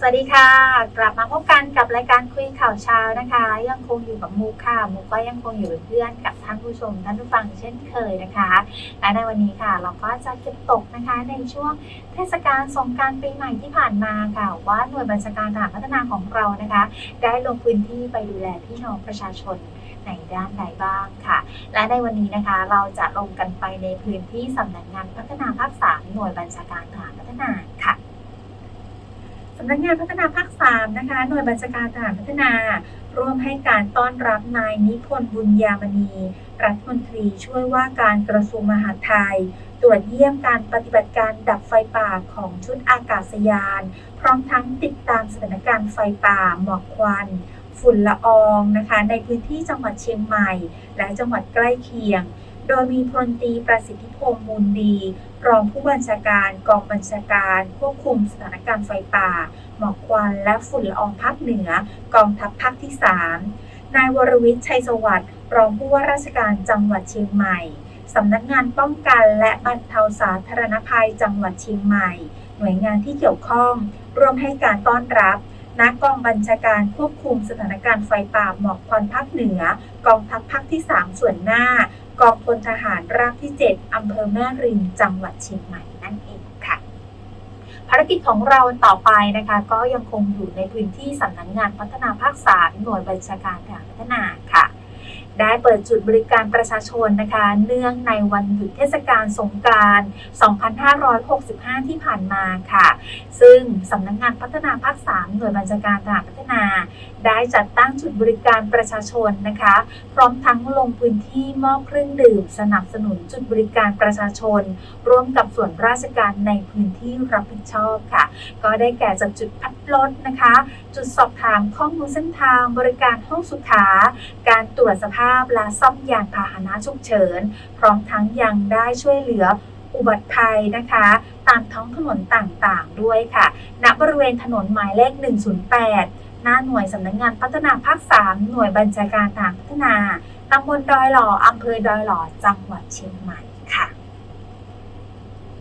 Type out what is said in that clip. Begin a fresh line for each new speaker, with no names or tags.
สวัสดีค่ะ กลับมาพบกันกับรายการคุยข่าวเช้านะคะ ยังคงอยู่กับมูค่ะมูก็ยังคงอยู่เป็นเพื่อนกับท่านผู้ชมท่านผู้ฟังเช่นเคยนะคะ และในวันนี้ค่ะ เราก็จะเก็บตกนะคะในช่วงเทศกาลสงการปีใหม่ที่ผ่านมาค่ะว่าหน่วยบัญชาการทหารพัฒนาของเรานะคะ ได้ลงพื้นที่ไปดูแลพี่น้องประชาชนในด้านใดบ้างค่ะ และในวันนี้นะคะเราจะลงกันไปในพื้นที่สำนักงานพัฒนาภาค3หน่วยบัญชาการทหารพัฒนา สำนักงานพัฒนาภาค 3 นะคะ หน่วยบัญชาการทหารพัฒนา ร่วมให้การต้อนรับนายนิพนธ์บุญญามณี รัฐมนตรีช่วยว่าการกระทรวงมหาดไทย ตรวจเยี่ยมการปฏิบัติการดับไฟป่าของชุดอากาศยาน พร้อมทั้งติดตามสถานการณ์ไฟป่าหมอกควัน ฝุ่นละอองนะคะ ในพื้นที่จังหวัดเชียงใหม่ และจังหวัดใกล้เคียง โดยมีพลตรีประสิทธิพงษ์มูลดี รองผู้บัญชาการกองบัญชาการควบคุมสถานการณ์ไฟป่า หมอกควันและฝุ่นละอองภาคเหนือ กองทัพภาคที่ 3 นายวรวิทย์ชัยสวัสดิ์รองผู้ว่าราชการจังหวัดเชียงใหม่สำนักงานป้องกันและบรรเทาสาธารณภัยจังหวัดเชียงใหม่ หน่วยงานที่เกี่ยวข้อง ร่วมให้การต้อนรับนักกองบัญชาการควบคุมสถานการณ์ไฟป่าหมอกควันภาคเหนือ กองทัพภาคที่ 3 ส่วนหน้า กองพลทหารราบที่ 7 อำเภอแม่ริมจังหวัดเชียงใหม่นั่นเองค่ะ ภารกิจของเราต่อไปนะคะ ก็ยังคงอยู่ในพื้นที่สำนักงงานพัฒนาภาคสามหน่วยบัญชาการทหารพัฒนาค่ะ ได้เปิดจุดบริการประชาชนนะคะ เนื่องในวันหยุดเทศกาลสงกรานต์2565 ที่ผ่านมาค่ะ ซึ่งสำนักงานพัฒนาภาค 3 หน่วยบัญชาการทหารพัฒนา ได้จัดตั้งจุดบริการประชาชนนะคะ พร้อมทั้งลงพื้นที่มอบเครื่องดื่ม สนับสนุนจุดบริการประชาชน ร่วมกับส่วนราชการในพื้นที่รับผิดชอบค่ะ ก็ได้แก่จัดจุดพัดลดนะคะ จุดสอบถามข้อมูลเส้นทางบริการห้องสุขา การตรวจสภาพและซ่อมยานพาหนะฉุกเฉิน พร้อมทั้งยังได้ช่วยเหลืออุบัติภัยนะคะ ตามท้องถนนต่างๆด้วยค่ะ ณ บริเวณถนนหมายเลข 108 หน้าหน่วยสำนักงานพัฒนาภาค 3 หน่วยบัญชาการทารพัฒนาตำบลดอยหล่ออำเภอดอยหล่อ จังหวัดเชียงใหม่